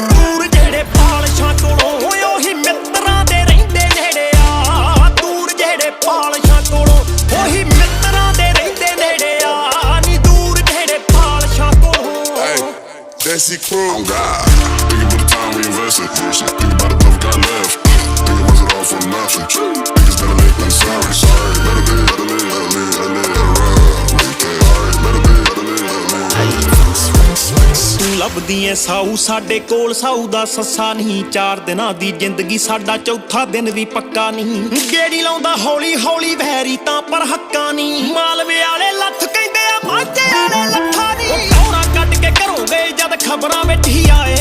ਦੂਰ ਜਿਹੜੇ ਪਾਲਸ਼ਾਂ ਕੋਲੋਂ ਉਹੀ ਮਿੱਤਰਾਂ ਦੇ ਰਹਿੰਦੇ ਨੇੜੇ ਆ। ਦੂਰ ਜਿਹੜੇ ਪਾਲਸ਼ਾਂ ਕੋਲੋਂ ਉਹੀ ਮਿੱਤਰਾਂ ਦੇ ਰਹਿੰਦੇ ਨੇੜੇ ਆ। ਨੀ ਦੂਰ ਜਿਹੜੇ ਪਾਲਸ਼ਾਂ ਕੋਲੋਂ। Oh, God. ਲੱਭਦੀ ਐ ਸਾਊ ਸਾਡੇ ਕੋਲ ਸਾਊ ਦਾ ਸੱਸਾ ਨਹੀਂ। ਚਾਰ ਦਿਨਾਂ ਦੀ ਜ਼ਿੰਦਗੀ ਸਾਡਾ ਚੌਥਾ ਦਿਨ ਵੀ ਪੱਕਾ ਨਹੀਂ। ਗੇੜੀ ਲਾਉਂਦਾ ਹੌਲੀ ਹੌਲੀ ਵੈਰੀ ਤਾਂ ਪਰ ਹੱਕਾ ਨਹੀਂ। ਮਾਲਵੇ ਵਾਲੇ ਲੱਥ ਕਹਿੰਦੇ ਆ ਮਾਝੇ ਵਾਲੇ ਲੱਥਾ ਨਹੀਂ ਕੌਰਾ ਕੱਢ ਕੇ ਘਰੋਂ ਗਏ ਜਦ ਖਬਰਾਂ ਵਿੱਚ ਹੀ ਆਏ।